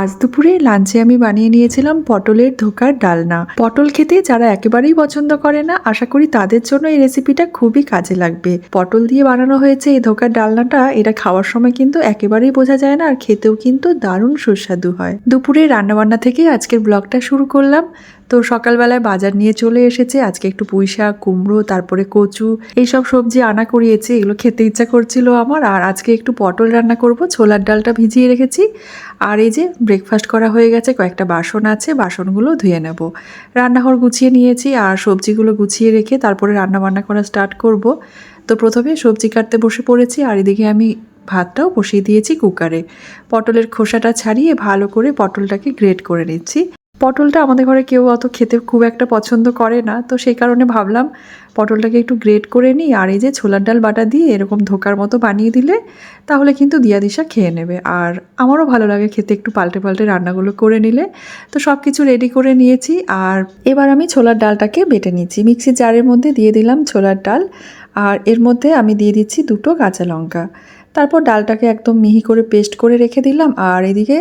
আজ দুপুরে লাঞ্চে আমি বানিয়ে নিয়েছিলাম পটলের ধোকার ডালনা। পটল খেতে যারা একেবারেই পছন্দ করে না, আশা করি তাদের জন্য এই রেসিপিটা খুবই কাজে লাগবে। পটল দিয়ে বানানো হয়েছে এই ধোকার ডালনাটা, এটা খাওয়ার সময় কিন্তু একেবারেই বোঝা যায় না, আর খেতেও কিন্তু দারুণ সুস্বাদু হয়। দুপুরে রান্নাবান্না থেকে আজকের ব্লগটা শুরু করলাম। তো সকালবেলায় বাজার নিয়ে চলে এসেছে। আজকে একটু পুঁই শাক, কুমড়ো, তারপরে কচু, এইসব সবজি আনা করিয়েছে। এগুলো খেতে ইচ্ছা করছিল আমার। আর আজকে একটু পটল রান্না করব, ছোলার ডালটা ভিজিয়ে রেখেছি। আর এই যে ব্রেকফাস্ট করা হয়ে গেছে, কয়েকটা বাসন আছে, বাসনগুলো ধুয়ে নেব। রান্নাঘর গুছিয়ে নিয়েছি আর সবজিগুলো গুছিয়ে রেখে তারপরে রান্না বান্না করা স্টার্ট করব। তো প্রথমে সবজি কাটতে বসে পড়েছি আর এদিকে আমি ভাতটাও বসিয়ে দিয়েছি কুকারে পটলের খোসাটা ছাড়িয়ে ভালো করে পটলটাকে গ্রেট করে নিচ্ছি। পটলটা আমাদের ঘরে কেউ অত খেতে খুব একটা পছন্দ করে না। তো সেই কারণে ভাবলাম পটলটাকে একটু গ্রেট করে নিই আর এই যে ছোলার ডাল বাটা দিয়ে এরকম ধোকার মতো বানিয়ে দিলে তাহলে কিন্তু দিয়া দিশা খেয়ে নেবে। আর আমারও ভালো লাগে খেতে একটু পাল্টে পাল্টে রান্নাগুলো করে নিলে। তো সব কিছু রেডি করে নিয়েছি আর এবার আমি ছোলার ডালটাকে বেটে নিচ্ছি। মিক্সির জারের মধ্যে দিয়ে দিলাম ছোলার ডাল। আর এর মধ্যে আমি দিয়ে দিচ্ছি দুটো কাঁচা লঙ্কা। তারপর ডালটাকে একদম মিহি করে পেস্ট করে রেখে দিলাম। আর এদিকে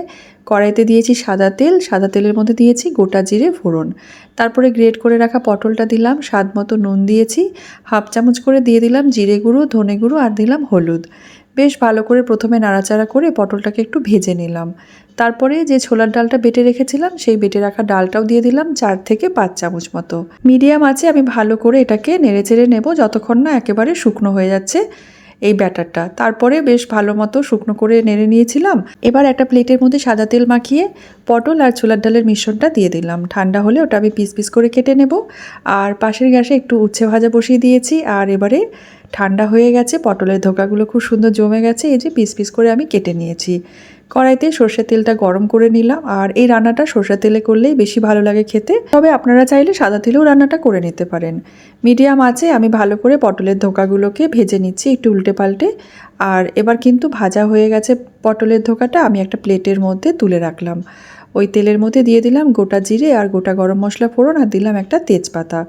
কড়াইতে দিয়েছি সাদা তেল, সাদা তেলের মধ্যে দিয়েছি গোটা জিরে ফোড়ন। তারপরে গ্রেট করে রাখা পটলটা দিলাম, স্বাদ মতো নুন দিয়েছি, হাফ চামচ করে দিয়ে দিলাম জিরে গুঁড়ো, ধনে গুঁড়ো আর দিলাম হলুদ। বেশ ভালো করে প্রথমে নাড়াচাড়া করে পটলটাকে একটু ভেজে নিলাম। তারপরে যে ছোলার ডালটা বেটে রেখেছিলাম, সেই বেটে রাখা ডালটাও দিয়ে দিলাম চার থেকে পাঁচ চামচ মতো। মিডিয়াম আছে, আমি ভালো করে এটাকে নেড়েচেড়ে নেব, যতক্ষণ না একেবারে শুকনো হয়ে যাচ্ছে। এই ব্যাটারটা। তারপরে বেশ ভালো মতো শুকনো করে নেড়ে নিয়েছিলাম। এবার একটা প্লেটের মধ্যে সাদা তেল মাখিয়ে পটল আর ছোলার ডালের মিশ্রণটা দিয়ে দিলাম। ঠান্ডা হলে ওটা আমি পিস পিস করে কেটে নেব। আর পাশের গ্যাসে একটু উচ্ছে ভাজা বসিয়ে দিয়েছি। আর এবারে ঠান্ডা হয়ে গেছে, পটলের ধোকাগুলো খুব সুন্দর জমে গেছে। এই যে পিস পিস করে আমি কেটে নিয়েছি। কড়াইতে সর্ষের তেলটা গরম করে নিলাম। আর এই রান্নাটা সর্ষের তেলে করলেই বেশি ভালো লাগে খেতে। তবে আপনারা চাইলে সাদা তেলেও রান্নাটা করে নিতে পারেন। মিডিয়াম আছে আমি ভালো করে পটলের ধোকাগুলোকে ভেজে নিচ্ছি একটু উল্টে পাল্টে আর এবার কিন্তু ভাজা হয়ে গেছে পটলের ধোকাটা আমি একটা প্লেটের মধ্যে তুলে রাখলাম। ওই তেলের মধ্যে দিয়ে দিলাম গোটা জিরে আর গোটা গরম মশলা ফোড়ন আর দিলাম একটা তেজপাতা।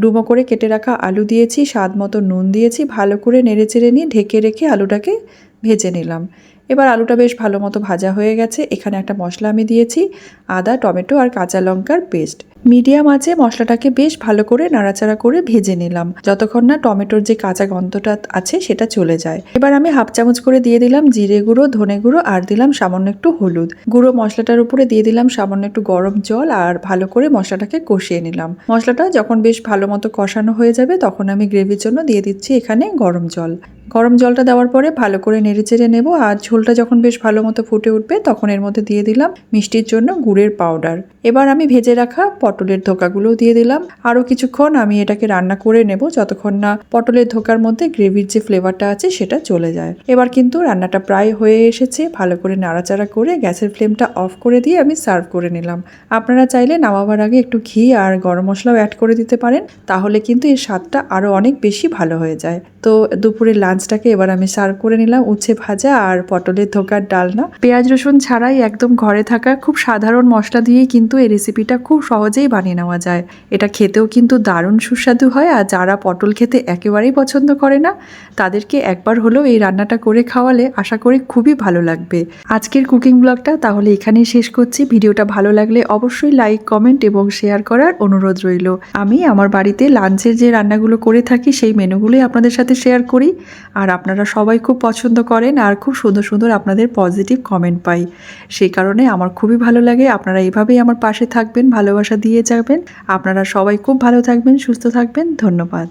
ডুমো করে কেটে রাখা আলু দিয়েছি, স্বাদ মতো নুন দিয়েছি, ভালো করে নেড়ে চেড়ে নিয়ে ঢেকে রেখে আলুটাকে ভেজে নিলাম। এবার আলুটা বেশ ভালো মতো ভাজা হয়ে গেছে। এখানে একটা মশলা আমি দিয়েছি, আদা, টমেটো আর কাঁচা লঙ্কার পেস্ট। মিডিয়াম আছে মশলাটাকে বেশ ভালো করে নাড়াচাড়া করে ভেজে নিলাম। যতক্ষণ না টমেটোর যে কাঁচা গন্ধটা আছে সেটা চলে যায়। এবার আমি হাফ চামচ করে দিয়ে দিলাম জিরে গুঁড়ো, ধনে গুঁড়ো আর দিলাম সামান্য একটু হলুদ। গুঁড়ো মশলাটার উপরে দিয়ে দিলাম সামান্য একটু গরম জল আর ভালো করে মশলাটাকে কষিয়ে নিলাম। মশলাটা যখন বেশ ভালো মতো কষানো হয়ে যাবে তখন আমি গ্রেভির জন্য দিয়ে দিচ্ছি এখানে গরম জল। গরম জলটা দেওয়ার পরে ভালো করে নেড়ে চেড়ে নেব আর ঝোলটা যখন বেশ ভালো মতো ফুটে উঠবে তখন এর মধ্যে দিয়ে দিলাম মিষ্টির জন্য গুড়ের পাউডার। এবার আমি ভেজে রাখা পটলের ধোকাগুলোও দিয়ে দিলাম। আরও কিছুক্ষণ আমি এটাকে রান্না করে নেব যতক্ষণ না পটলের ধোকার মধ্যে গ্রেভির যে ফ্লেভারটা আছে সেটা চলে যায়। এবার কিন্তু রান্নাটা প্রায় হয়ে এসেছে। ভালো করে নাড়াচাড়া করে গ্যাসের ফ্লেমটা অফ করে দিয়ে আমি সার্ভ করে নিলাম। আপনারা চাইলে নামাবার আগে একটু ঘি আর গরম মশলাও অ্যাড করে দিতে পারেন। তাহলে কিন্তু এর স্বাদটা আরও অনেক বেশি ভালো হয়ে যায়। তো দুপুরের লাঞ্চটাকে এবার আমি সার্ভ করে নিলাম, উচ্ছে ভাজা আর পটলের ধোকার ডালনা। পেঁয়াজ, রসুন ছাড়াই একদম ঘরে থাকা খুব সাধারণ মশলা দিয়েই কিন্তু এই রেসিপিটা খুব সহজেই বানিয়ে নেওয়া যায়। এটা খেতেও কিন্তু দারুণ সুস্বাদু হয় আর যারা পটল খেতে একেবারেই পছন্দ করে না, তাদেরকে একবার হলেও এই রান্নাটা করে খাওয়ালে আশা করি খুবই ভালো লাগবে। আজকের কুকিং ব্লগটা তাহলে এখানেই শেষ করছি। ভিডিওটা ভালো লাগলে অবশ্যই লাইক, কমেন্ট এবং শেয়ার করার অনুরোধ রইল। আমি আমার বাড়িতে লাঞ্চের যে রান্নাগুলো করে থাকি, সেই মেনুগুলোই আপনাদের সাথে শেয়ার করি। আর আপনারা সবাই খুব পছন্দ করেন আর খুব সুন্দর সুন্দর আপনাদের পজিটিভ কমেন্ট পাই। সেই কারণে আমার খুবই ভালো লাগে। আপনারা এভাবেই আমার পাশে থাকবেন, ভালোবাসা দিয়ে যাবেন। আপনারা সবাই খুব ভালো থাকবেন, সুস্থ থাকবেন। ধন্যবাদ।